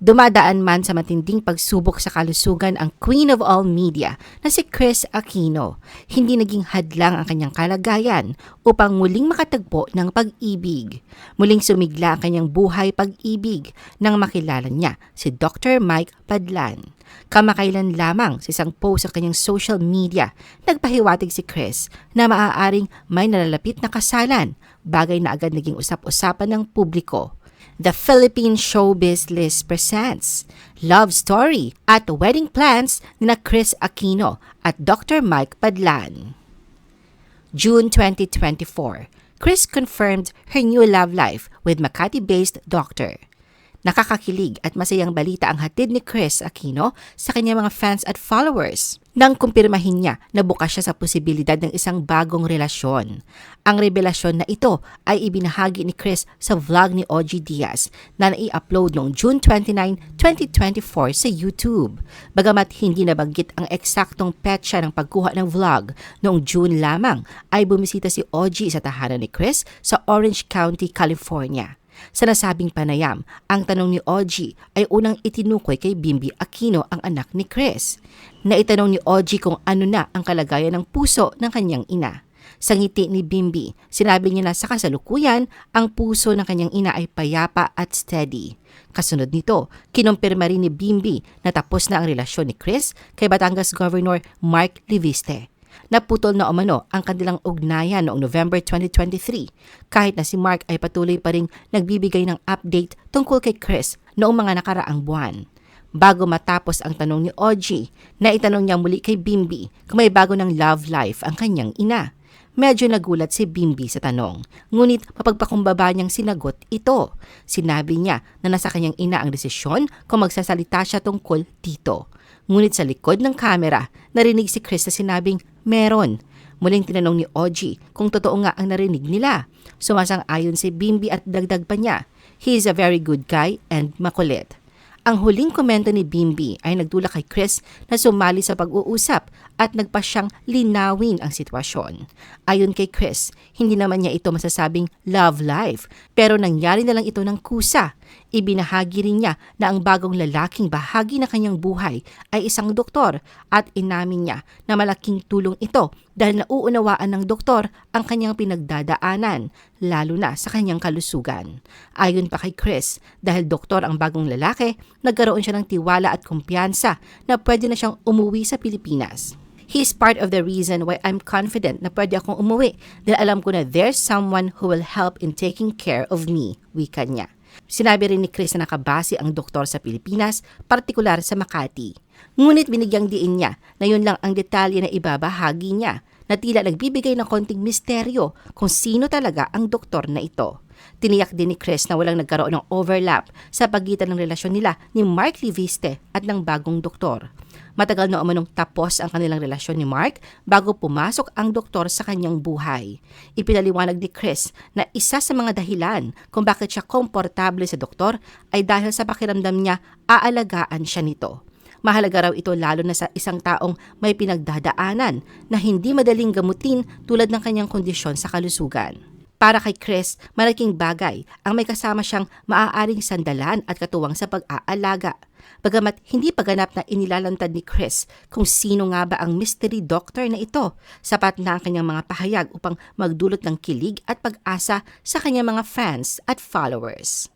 Dumadaan man sa matinding pagsubok sa kalusugan ang Queen of All Media na si Chris Aquino. Hindi naging hadlang ang kanyang kalagayan upang muling makatagpo ng pag-ibig. Muling sumigla ang kanyang buhay pag-ibig nang makilala niya si Dr. Mike Padlan. Kamakailan lamang sa isang post sa kanyang social media, nagpahiwatig si Chris na maaaring may nalalapit na kasalan, bagay na agad naging usap-usapan ng publiko. The Philippine Showbiz List presents Love Story at Wedding Plans ni Chris Aquino at Dr. Mike Padlan. June 2024, Chris confirmed her new love life with Makati-based doctor. Nakakakilig at masayang balita ang hatid ni Chris Aquino sa kanyang mga fans at followers nang kumpirmahin niya na bukas siya sa posibilidad ng isang bagong relasyon. Ang revelasyon na ito ay ibinahagi ni Chris sa vlog ni OG Diaz na nai-upload noong June 29, 2024 sa YouTube. Bagamat hindi nabanggit ang eksaktong petsa ng pagkuha ng vlog, noong June lamang ay bumisita si OG sa tahanan ni Chris sa Orange County, California. Sa nasabing panayam, ang tanong ni OG ay unang itinukoy kay Bimbi Aquino ang anak ni Chris. Naitanong ni OG kung ano na ang kalagayan ng puso ng kanyang ina. Sa ngiti ni Bimbi, sinabi niya na sa kasalukuyan, ang puso ng kanyang ina ay payapa at steady. Kasunod nito, kinumpirma rin ni Bimbi na tapos na ang relasyon ni Chris kay Batangas Governor Mark Liviste. Naputol na umano ang kanilang ugnayan noong November 2023 kahit na si Mark ay patuloy pa rin nagbibigay ng update tungkol kay Chris noong mga nakaraang buwan. Bago matapos ang tanong ni OG, naitanong niya muli kay Bimbi kung may bago ng love life ang kanyang ina. Medyo nagulat si Bimbi sa tanong, ngunit mapagpakumbaba niyang sinagot ito. Sinabi niya na nasa kanyang ina ang desisyon kung magsasalita siya tungkol dito. Ngunit sa likod ng kamera, narinig si Chris na sinabing meron. Muling tinanong ni OG kung totoo nga ang narinig nila. Sumasang-ayon si Bimbi at dagdag pa niya, he is a very good guy and makulit. Ang huling komento ni Bimbi ay nagdulak kay Chris na sumali sa pag-uusap at nagpa siyang linawin ang sitwasyon. Ayon kay Chris, hindi naman niya ito masasabing love life pero nangyari na lang ito ng kusa. Ibinahagi rin niya na ang bagong lalaking bahagi na kanyang buhay ay isang doktor at inamin niya na malaking tulong ito dahil nauunawaan ng doktor ang kanyang pinagdadaanan, lalo na sa kanyang kalusugan. Ayon pa kay Chris, dahil doktor ang bagong lalaki, nagkaroon siya ng tiwala at kumpiyansa na pwede na siyang umuwi sa Pilipinas. He is part of the reason why I'm confident na pwede akong umuwi dahil alam ko na there's someone who will help in taking care of me, wika niya. Sinabi rin ni Chris na nakabase ang doktor sa Pilipinas, partikular sa Makati. Ngunit binigyang diin niya na yun lang ang detalye na ibabahagi niya na tila nagbibigay ng konting misteryo kung sino talaga ang doktor na ito. Tiniyak din ni Chris na walang nagkaroon ng overlap sa pagitan ng relasyon nila ni Mark Liviste at ng bagong doktor. Matagal na umanong tapos ang kanilang relasyon ni Mark bago pumasok ang doktor sa kanyang buhay. Ipinaliwanag ni Chris na isa sa mga dahilan kung bakit siya komportable sa doktor ay dahil sa pakiramdam niya aalagaan siya nito. Mahalaga raw ito lalo na sa isang taong may pinagdadaanan na hindi madaling gamutin tulad ng kanyang kondisyon sa kalusugan. Para kay Chris, malaking bagay ang may kasama siyang maaaring sandalan at katuwang sa pag-aalaga. Bagamat hindi paganap na inilalantad ni Chris kung sino nga ba ang mystery doctor na ito, sapat na ang kanyang mga pahayag upang magdulot ng kilig at pag-asa sa kanyang mga fans at followers.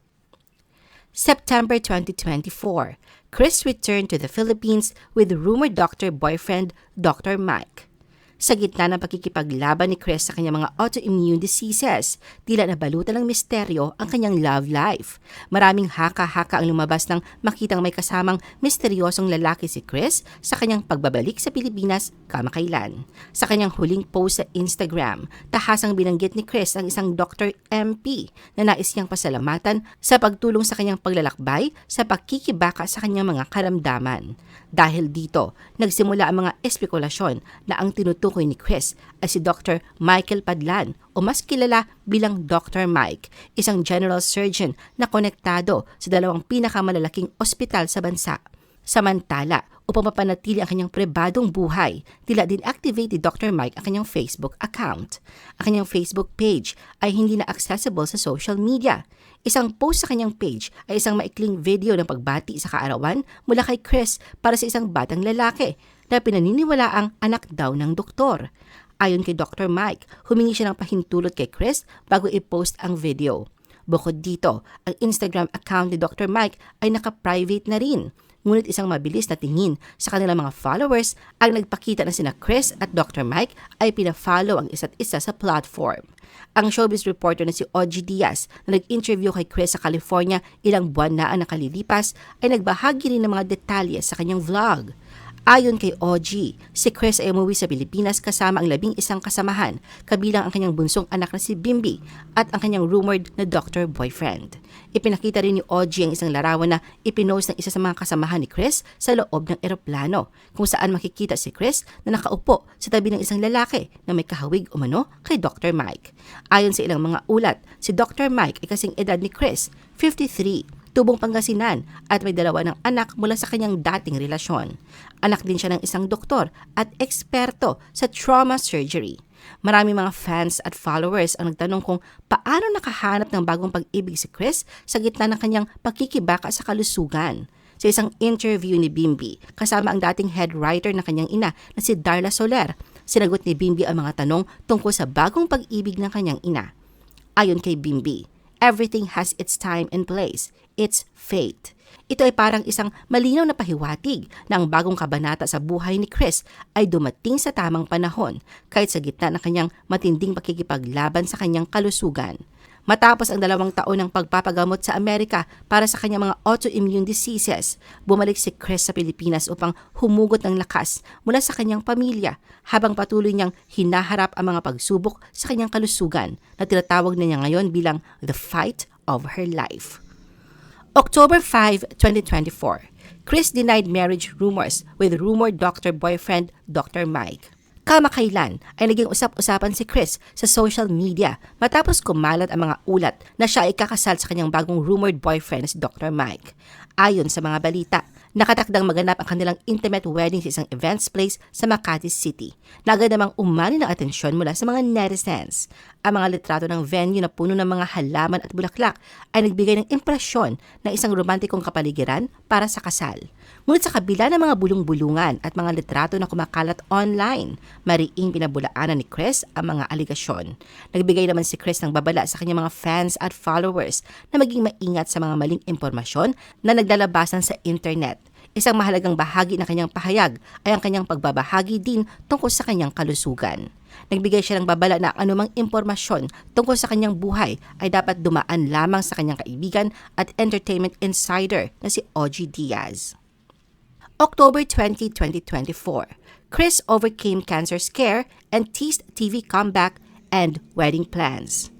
September 2024, Chris returned to the Philippines with rumored doctor boyfriend Dr. Mike. Sa gitna ng pagkikipaglaban ni Chris sa kanyang mga autoimmune diseases, tila nabalutan ng misteryo ang kanyang love life. Maraming haka-haka ang lumabas nang makitang may kasamang misteryosong lalaki si Chris sa kanyang pagbabalik sa Pilipinas kamakailan. Sa kanyang huling post sa Instagram, tahasang binanggit ni Chris ang isang Dr. MP na nais niyang pasalamatan sa pagtulong sa kanyang paglalakbay sa pagkikibaka sa kanyang mga karamdaman. Dahil dito, nagsimula ang mga espekulasyon na ang tinutukoy tinutukoy ni Chris ay si Dr. Michael Padlan o mas kilala bilang Dr. Mike, isang general surgeon na konektado sa dalawang pinakamalalaking ospital sa bansa. Samantala, upang mapanatili ang kanyang pribadong buhay. Tila din activate ni Dr. Mike ang kanyang Facebook account. Ang kanyang Facebook page ay hindi na accessible sa social media. Isang post sa kanyang page ay isang maikling video ng pagbati sa kaarawan mula kay Chris para sa isang batang lalaki na pinaniniwala ang anak daw ng doktor. Ayon kay Dr. Mike, humingi siya ng pahintulot kay Chris bago i-post ang video. Bukod dito, ang Instagram account ni Dr. Mike ay naka-private na rin. Ngunit isang mabilis na tingin sa kanilang mga followers ang nagpakita na sina Chris at Dr. Mike ay pina-follow ang isa't isa sa platform. Ang showbiz reporter na si Ogie Diaz na nag-interview kay Chris sa California ilang buwan na ang nakalilipas ay nagbahagi rin ng mga detalye sa kanyang vlog. Ayon kay OG, si Chris ay umuwi sa Pilipinas kasama ang labing isang kasamahan, kabilang ang kanyang bunsong anak na si Bimbi at ang kanyang rumored na doctor boyfriend. Ipinakita rin ni OG ang isang larawan na ipinost ng isa sa mga kasamahan ni Chris sa loob ng eroplano, kung saan makikita si Chris na nakaupo sa tabi ng isang lalaki na may kahawig umano kay Dr. Mike. Ayon sa ilang mga ulat, si Dr. Mike ay kasing edad ni Chris, 53, tubong Pangasinan at may dalawa ng anak mula sa kanyang dating relasyon. Anak din siya ng isang doktor at eksperto sa trauma surgery. Marami mga fans at followers ang nagtanong kung paano nakahanap ng bagong pag-ibig si Chris sa gitna ng kanyang pakikibaka sa kalusugan. Sa isang interview ni Bimbi, kasama ang dating head writer ng kanyang ina na si Darla Soler, sinagot ni Bimbi ang mga tanong tungkol sa bagong pag-ibig ng kanyang ina. Ayon kay Bimbi, everything has its time and place. It's fate. Ito ay parang isang malinaw na pahiwatig na ang bagong kabanata sa buhay ni Chris ay dumating sa tamang panahon kahit sa gitna ng kanyang matinding pakikipaglaban sa kanyang kalusugan. Matapos ang dalawang taon ng pagpapagamot sa Amerika para sa kanyang mga autoimmune diseases, bumalik si Chris sa Pilipinas upang humugot ng lakas mula sa kanyang pamilya habang patuloy niyang hinaharap ang mga pagsubok sa kanyang kalusugan na tinatawag na niya ngayon bilang the fight of her life. October 5, 2024, Chris denied marriage rumors with rumored doctor boyfriend Dr. Mike. Kamakailan ay naging usap-usapan si Chris sa social media matapos kumalat ang mga ulat na siya ay kakasal sa kanyang bagong rumored boyfriend si Dr. Mike. Ayon sa mga balita, Nakatakdang maganap ang kanilang intimate wedding sa isang events place sa Makati City. Nagad namang umani ng atensyon mula sa mga netizens. Ang mga litrato ng venue na puno ng mga halaman at bulaklak ay nagbigay ng impresyon ng isang romantikong kapaligiran para sa kasal. Ngunit sa kabila ng mga bulong-bulungan at mga litrato na kumakalat online, mariing pinabulaanan ni Chris ang mga aligasyon. Nagbigay naman si Chris ng babala sa kanyang mga fans at followers na maging maingat sa mga maling impormasyon na naglalabasan sa internet. Isang mahalagang bahagi ng kanyang pahayag ay ang kanyang pagbabahagi din tungkol sa kanyang kalusugan. Nagbigay siya ng babala na anumang impormasyon tungkol sa kanyang buhay ay dapat dumaan lamang sa kanyang kaibigan at entertainment insider na si OG Diaz. October 20, 2024, Chris overcame cancer scare and teased TV comeback and wedding plans.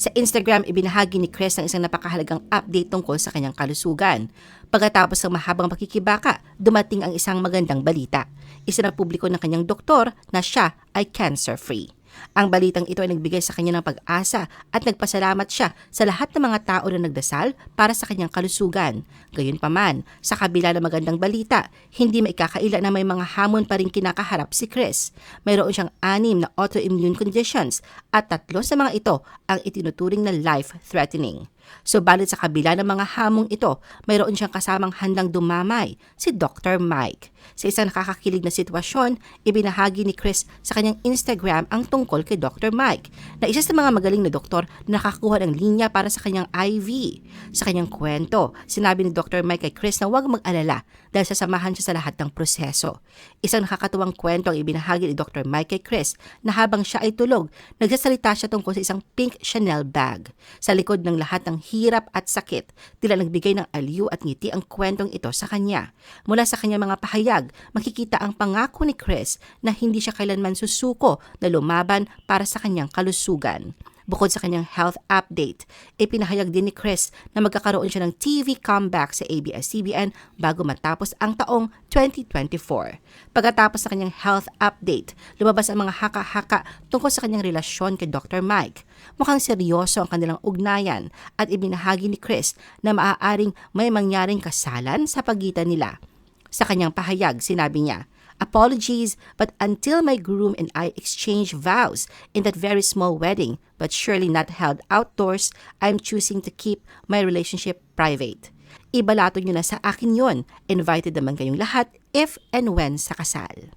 Sa Instagram, ibinahagi ni Chris ang isang napakahalagang update tungkol sa kanyang kalusugan. Pagkatapos ng mahabang pakikibaka, dumating ang isang magandang balita. Isa na publiko ng kanyang doktor na siya ay cancer-free. Ang balitang ito ay nagbigay sa kanya ng pag-asa at nagpasalamat siya sa lahat ng mga tao na nagdasal para sa kanyang kalusugan. Gayunpaman, sa kabila ng magandang balita, hindi maikakaila na may mga hamon pa rin kinakaharap si Chris. Mayroon siyang anim na autoimmune conditions at tatlo sa mga ito ang itinuturing na life-threatening. Subalit sa kabila ng mga hamong ito, mayroon siyang kasamang handang dumamay, si Dr. Mike. Sa isang nakakakilig na sitwasyon, ibinahagi ni Chris sa kanyang Instagram ang tungkol kay Dr. Mike, na isa sa mga magaling na doktor na nakakuha ng linya para sa kanyang IV. Sa kanyang kwento, sinabi ni Dr. Mike kay Chris na huwag mag-alala dahil sasamahan siya sa lahat ng proseso. Isang nakakatuwang kwento ang ibinahagi ni Dr. Mike kay Chris na habang siya ay tulog, nagsasalita siya tungkol sa isang pink Chanel bag. Sa likod ng lahat ng hirap at sakit, tila nagbigay ng aliw at ngiti ang kwentong ito sa kanya. Mula sa kanyang mga pahayag, makikita ang pangako ni Chris na hindi siya kailanman susuko na lumaban para sa kanyang kalusugan. Bukod sa kanyang health update, ipinahayag din ni Chris na magkakaroon siya ng TV comeback sa ABS-CBN bago matapos ang taong 2024. Pagkatapos sa kanyang health update, lumabas ang mga haka-haka tungkol sa kanyang relasyon kay Dr. Mike. Mukhang seryoso ang kanilang ugnayan at ibinahagi ni Chris na maaaring may mangyaring kasalan sa pagitan nila. Sa kanyang pahayag, sinabi niya, Apologies, but until my groom and I exchange vows in that very small wedding, but surely not held outdoors, I'm choosing to keep my relationship private. Ibalato nyo na sa akin yon. Invited naman kayong lahat if and when sa kasal.